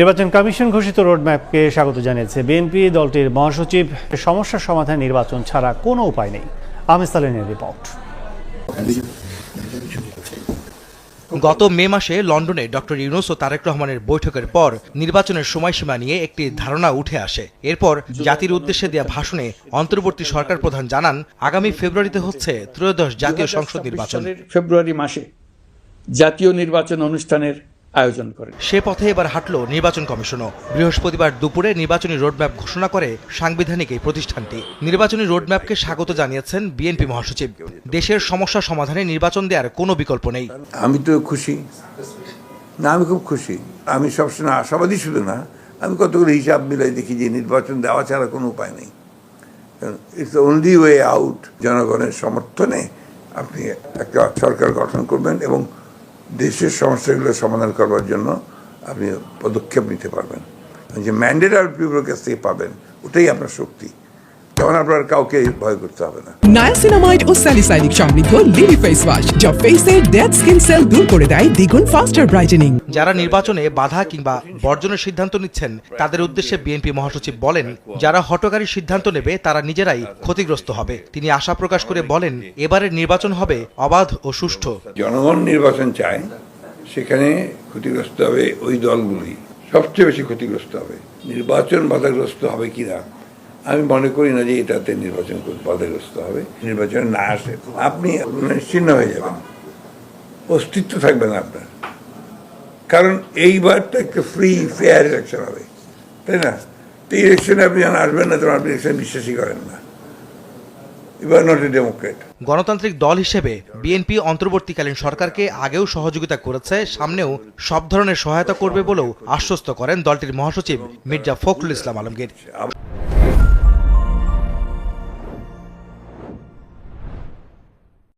নির্বাচন কমিশন ঘোষিত রোডম্যাপকে স্বাগত জানিয়েছে বিএনপি দলটির মহাসচিব। সমস্যার সমাধান নির্বাচন ছাড়া কোনো উপায় নেই। আহমেদ সালেনের রিপোর্ট। গত মে মাসে লন্ডনে ডক্টর ইউনুস ও তারেক রহমানের বৈঠকের পর নির্বাচনের সময়সীমা নিয়ে একটি ধারণা উঠে আসে। এরপর জাতির উদ্দেশ্যে দেওয়া ভাষণে অন্তর্বর্তী সরকার প্রধান জানান আগামী ফেব্রুয়ারিতে হচ্ছে ত্রয়োদশ জাতীয় সংসদ নির্বাচন। ফেব্রুয়ারি মাসে জাতীয় নির্বাচন অনুষ্ঠানের আয়োজন করে। সে পথে এবার হাঁটল নির্বাচন কমিশনও। বৃহস্পতিবার দুপুরে নির্বাচনী রোডম্যাপ ঘোষণা করে সাংবিধানিক এই প্রতিষ্ঠানটি। নির্বাচনী রোডম্যাপকে স্বাগত জানিয়েছেন বিএনপি মহাসচিব। দেশের সমস্যা সমাধানে নির্বাচন দেওয়ার কোনো বিকল্প নেই। আমি তো খুশি। না আমি খুব খুশি। আমি সবসময় আশাবাদী শুধু না আমি কতগুলো হিসাব মিলাই দেখি যে নির্বাচন দেওয়া ছাড়া কোনো উপায় নেই। ইটস অনলি ওয়ে আউট জনগণের সমর্থনে আপনি একটা সরকার গঠন করবেন এবং দেশের সমস্যাগুলো সমাধান করবার জন্য আপনি পদক্ষেপ নিতে পারবেন। যে ম্যান্ডেট আর পিপুলের কাছ থেকে পাবেন, ওটাই আপনার শক্তি। তখন আপনার কাউকে ভয় করতে হবে না? নায়াসিনামাইড ও স্যালিসাইলিক সমৃদ্ধ লিলি ফেস ওয়াশ যা ফেসের ডেড স্কিন সেল দূর করে দেয় দ্বিগুণ ফাস্টার ব্রাইটেনিং যারা নির্বাচনে বাধা কিংবা বর্জনের সিদ্ধান্ত নিচ্ছেন তাদের উদ্দেশ্যে বিএনপি মহাসচিব বলেন যারা হটকারী সিদ্ধান্ত নেবে তারা নিজেরাই ক্ষতিগ্রস্ত হবে। তিনি আশা প্রকাশ করে বলেন এবারের নির্বাচন হবে অবাধ ও সুষ্ঠু। জনগণ নির্বাচন চায় সেখানে ক্ষতিগ্রস্ত হবে ওই দলগুলি। সবচেয়ে বেশি ক্ষতিগ্রস্ত হবে। নির্বাচন বাধাগ্রস্ত হবে কিনা? আমি মনে করি না যে এটাতে নির্বাচন বাধাগ্রস্ত হবে। নির্বাচন না আসে আপনি নিশ্চিন্ন হয়ে যাবেন। অস্তিত্ব থাকবে না আপনার। কারণ এইবার তো একটা ফ্রি ফেয়ার ইলেকশন হবে। তাই না? তো ইলেকশনে আপনি যখন আসবেন না, তখন আপনি ইলেকশন বিশ্বাসই করেন না। গণতান্ত্রিক দল হিসেবে বিএনপি অন্তর্বর্তীকালীন সরকারকে আগেও সহযোগিতা করেছে, সামনেও সব ধরনের সহায়তা করবে বলেও আশ্বস্ত করেন দলটির মহাসচিব মির্জা ফখরুল ইসলাম আলমগীর।